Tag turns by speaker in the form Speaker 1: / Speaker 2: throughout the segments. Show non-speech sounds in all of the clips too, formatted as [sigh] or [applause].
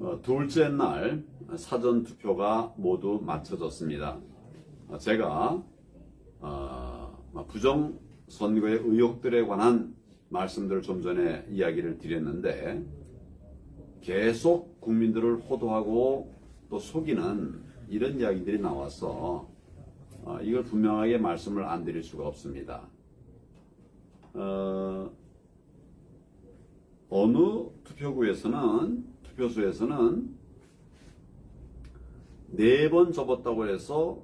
Speaker 1: 어, 둘째 날 사전 투표가 모두 마쳐졌습니다. 어, 제가 어, 부정 선거의 의혹들에 관한 말씀들을 좀 전에 이야기를 드렸는데 계속 국민들을 호도하고 또 속이는 이런 이야기들이 나와서 어, 이걸 분명하게 말씀을 안 드릴 수가 없습니다. 어, 어느 투표구에서는 투표소에서는 네 번 접었다고 해서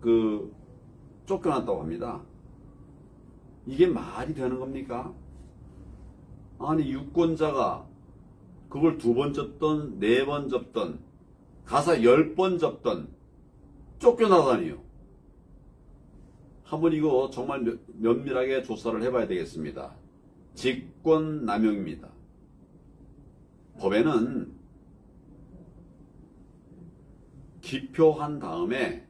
Speaker 1: 그 쫓겨났다고 합니다. 이게 말이 되는 겁니까? 아니 유권자가 그걸 두 번 접던 네 번 접던 가사 열 번 접던 쫓겨나다니요. 한번 이거 정말 면- 면밀하게 조사를 해봐야 되겠습니다. 직권 남용입니다. 법에는 기표한 다음에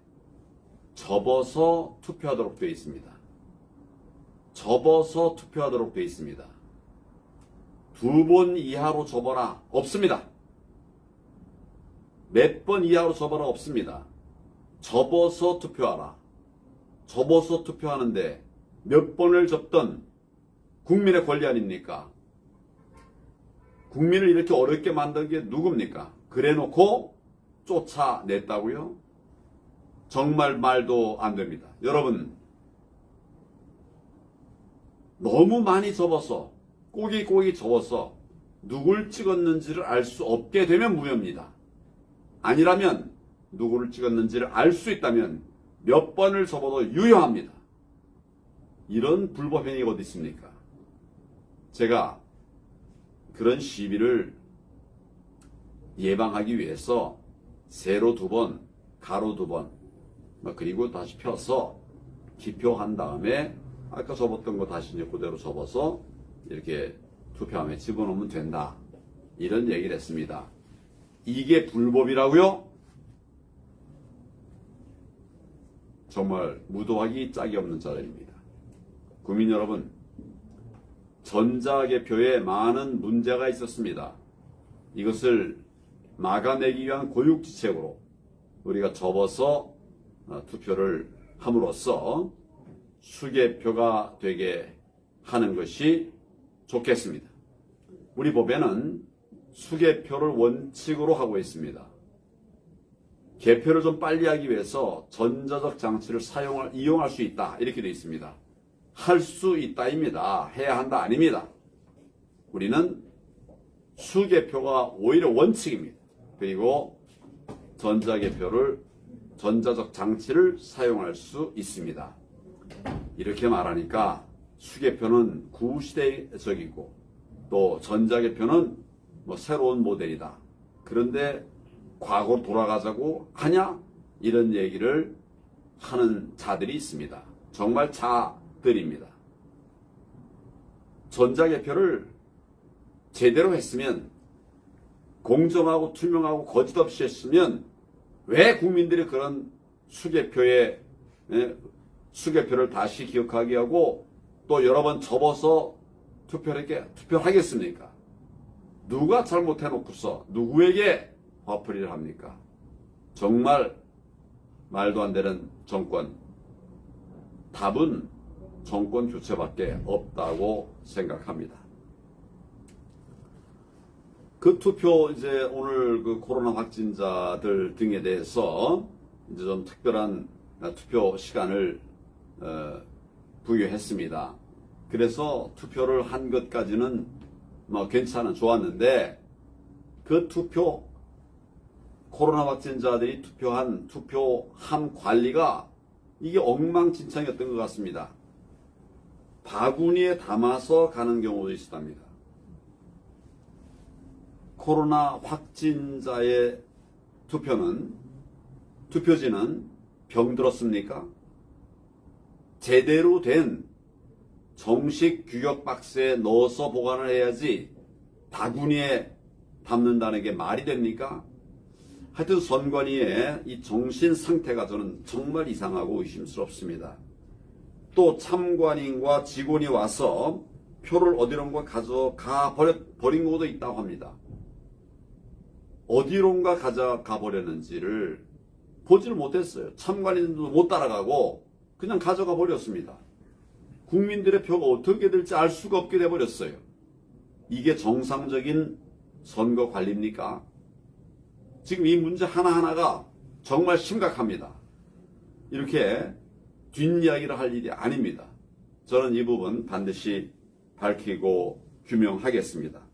Speaker 1: 접어서 투표하도록 되어 있습니다. 접어서 투표하도록 되어 있습니다. 두 번 이하로 접어라 없습니다. 몇 번 이하로 접어라 없습니다. 접어서 투표하라. 접어서 투표하는데 몇 번을 접던 국민의 권리 아닙니까? 국민을 이렇게 어렵게 만든 게 누굽니까? 그래 놓고 쫓아냈다고요? 정말 말도 안 됩니다. 여러분, 너무 많이 접어서, 꼬기꼬기 접어서 누굴 찍었는지를 알 수 없게 되면 무효입니다. 아니라면 누구를 찍었는지를 알 수 있다면 몇 번을 접어도 유효합니다. 이런 불법 행위가 어디 있습니까? 제가 그런 시비를 예방하기 위해서 세로 두 번, 가로 두 번, 뭐 그리고 다시 펴서 기표한 다음에 아까 접었던 거 다시 이제 그대로 접어서 이렇게 투표함에 집어넣으면 된다. 이런 얘기를 했습니다. 이게 불법이라고요? 정말 무도하기 짝이 없는 자들입니다. 국민 여러분, 전자개표에 많은 문제가 있었습니다. 이것을 막아내기 위한 고육지책으로 우리가 접어서 어, 투표를 함으로써 수개표가 되게 하는 것이 좋겠습니다. 우리 법에는 수개표를 원칙으로 하고 있습니다. 개표를 좀 빨리 하기 위해서 전자적 장치를 사용할, 이용할 수 있다. 이렇게 되어 있습니다. 할 수 있다입니다. 해야 한다 아닙니다. 우리는 수개표가 오히려 원칙입니다. 그리고 전자개표를 전자적 장치를 사용할 수 있습니다. 이렇게 말하니까 수개표는 구시대적이고 또 전자개표는 뭐 새로운 모델이다. 그런데 과거로 돌아가자고 하냐? 이런 얘기를 하는 자들이 있습니다. 정말 자 들입니다. 전자 개표를 제대로 했으면 공정하고 투명하고 거짓 없이 했으면 왜 국민들이 그런 수개표에 예, 수개표를 다시 기억하게 하고 또 여러 번 접어서 투표를 하게, 투표를 하겠습니까? 누가 잘못해놓고서 누구에게 화풀이를 합니까? 정말 말도 안 되는 정권. 답은 정권 교체밖에 없다고 생각합니다. 그 투표 이제 오늘 그 코로나 확진자들 등에 대해서 이제 좀 특별한 투표 시간을 어, 부여했습니다. 그래서 투표를 한 것까지는 뭐 괜찮은 좋았는데 그 투표 코로나 확진자들이 투표한 투표함 관리가 이게 엉망진창이었던 것 같습니다. 바구니에 담아서 가는 경우도 있었답니다. 코로나 확진자의 투표는 투표지는 병들었습니까? 제대로 된 정식 규격 박스에 넣어서 보관을 해야지 바구니에 담는다는 게 말이 됩니까? 하여튼 선관위의 이 정신 상태가 저는 정말 이상하고 의심스럽습니다. 또 참관인과 직원이 와서 표를 어디론가 가져가 버린 것도 있다고 합니다. 어디론가 가져가 버렸는지를 보지를 못했어요. 참관인도 못 따라가고 그냥 가져가 버렸습니다. 국민들의 표가 어떻게 될지 알 수가 없게 돼 버렸어요. 이게 정상적인 선거 관리입니까? 지금 이 문제 하나하나가 정말 심각합니다. 이렇게 뒷이야기를 할 일이 아닙니다. 저는 이 부분 반드시 밝히고 규명하겠습니다.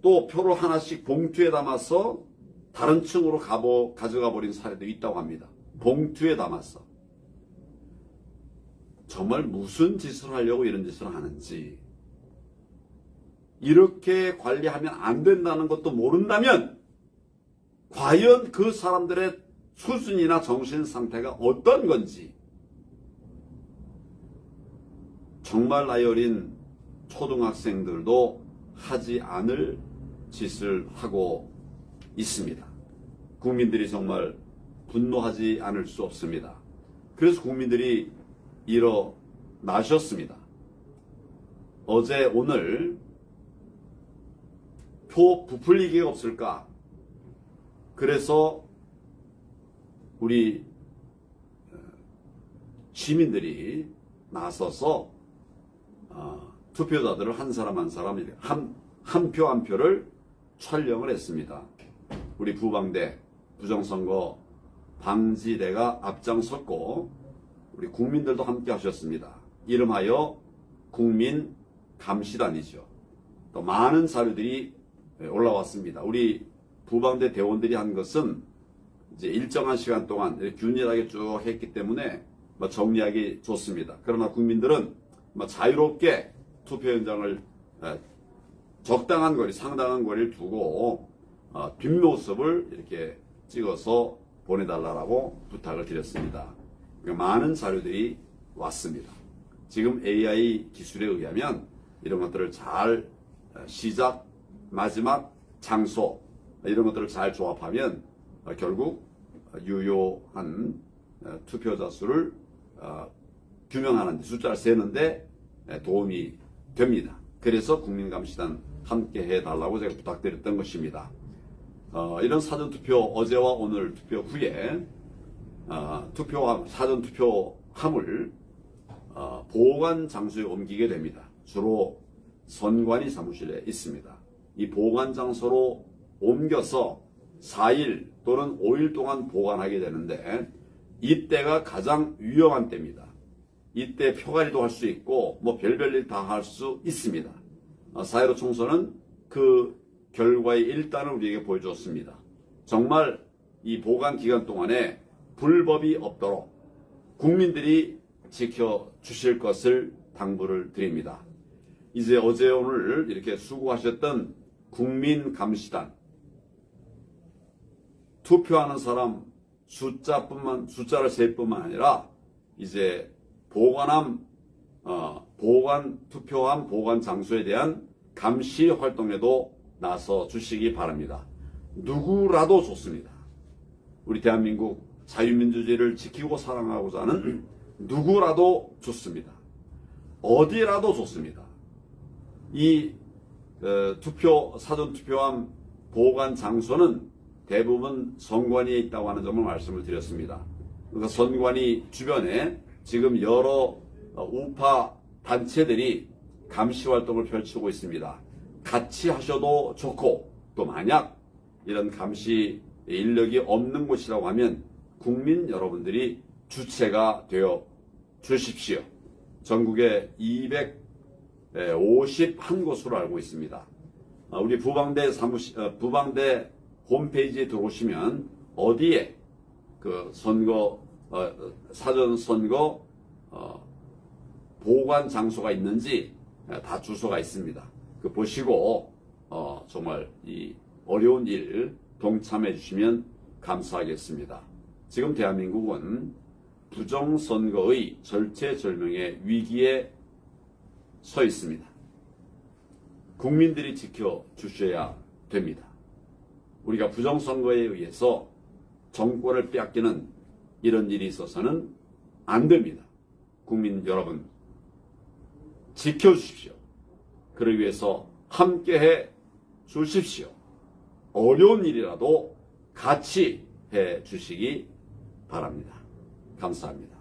Speaker 1: 또 표를 하나씩 봉투에 담아서 다른 층으로 가보, 가져가 버린 사례도 있다고 합니다. 봉투에 담아서. 정말 무슨 짓을 하려고 이런 짓을 하는지. 이렇게 관리하면 안 된다는 것도 모른다면, 과연 그 사람들의 수준이나 정신 상태가 어떤 건지, 정말 나이 어린 초등학생들도 하지 않을 짓을 하고 있습니다. 국민들이 정말 분노하지 않을 수 없습니다. 그래서 국민들이 일어나셨습니다. 어제 오늘 표 부풀리기가 없을까? 그래서 우리 어, 시민들이 나서서 어, 투표자들을 한 사람 한 사람 한한표 한 표를 촬영을 했습니다. 우리 부방대 부정선거 방지대가 앞장섰고 우리 국민들도 함께 하셨습니다. 이름하여 국민 감시단이죠. 또 많은 자료들이 올라왔습니다. 우리 부방대 대원들이 한 것은 이제 일정한 시간 동안 균일하게 쭉 했기 때문에 뭐 정리하기 좋습니다. 그러나 국민들은 뭐 자유롭게 투표 현장을 에, 적당한 거리, 상당한 거리를 두고 어, 뒷모습을 이렇게 찍어서 보내달라고 부탁을 드렸습니다. 그러니까 많은 자료들이 왔습니다. 지금 AI 기술에 의하면 이런 것들을 잘 어, 시작, 마지막, 장소 이런 것들을 잘 조합하면 어, 결국 유효한 어, 투표자 수를 어, 규명하는 데, 숫자를 세는데 에, 도움이 됩니다. 그래서 국민감시단 함께 해달라고 제가 부탁드렸던 것입니다. 어, 이런 사전투표 어제와 오늘 투표 후에 어, 투표함, 사전투표함을 어, 보관 장소에 옮기게 됩니다. 주로 선관위 사무실에 있습니다. 이 보관 장소로 옮겨서 4일 또는 5일 동안 보관하게 되는데 이때가 가장 위험한 때입니다. 이때 표가리도 할 수 있고 뭐 별별 일 다 할 수 있습니다. 어, 사회로 총선은 그 결과의 일단을 우리에게 보여줬습니다. 정말 이 보관 기간 동안에 불법이 없도록 국민들이 지켜주실 것을 당부를 드립니다. 이제 어제 오늘 이렇게 수고하셨던 국민감시단 투표하는 사람 숫자뿐만 숫자를 셀 뿐만 아니라 이제 보관함 어, 보관 투표함 보관 장소에 대한 감시 활동에도 나서 주시기 바랍니다. 누구라도 좋습니다. 우리 대한민국 자유민주주의를 지키고 사랑하고자 하는 [clears throat] 누구라도 좋습니다. 어디라도 좋습니다. 이 어, 투표 사전 투표함 보관 장소는 대부분 선관위에 있다고 하는 점을 말씀을 드렸습니다. 그러니까 선관위 주변에 지금 여러 어, 우파 단체들이 감시 활동을 펼치고 있습니다. 같이 하셔도 좋고 또 만약 이런 감시 인력이 없는 곳이라고 하면 국민 여러분들이 주체가 되어 주십시오. 전국에 251곳으로 알고 있습니다. 어, 우리 부방대 사무실, 어, 부방대 홈페이지에 들어오시면 어디에 그 선거, 어, 사전 선거, 보관 장소가 있는지 다 주소가 있습니다. 그 보시고, 정말 이 어려운 일 동참해 주시면 감사하겠습니다. 지금 대한민국은 부정선거의 절체절명의 위기에 서 있습니다. 국민들이 지켜주셔야 됩니다. 우리가 부정선거에 의해서 정권을 빼앗기는 이런 일이 있어서는 안 됩니다. 국민 여러분, 지켜주십시오. 그러기 위해서 함께 해 주십시오. 어려운 일이라도 같이 해 주시기 바랍니다. 감사합니다.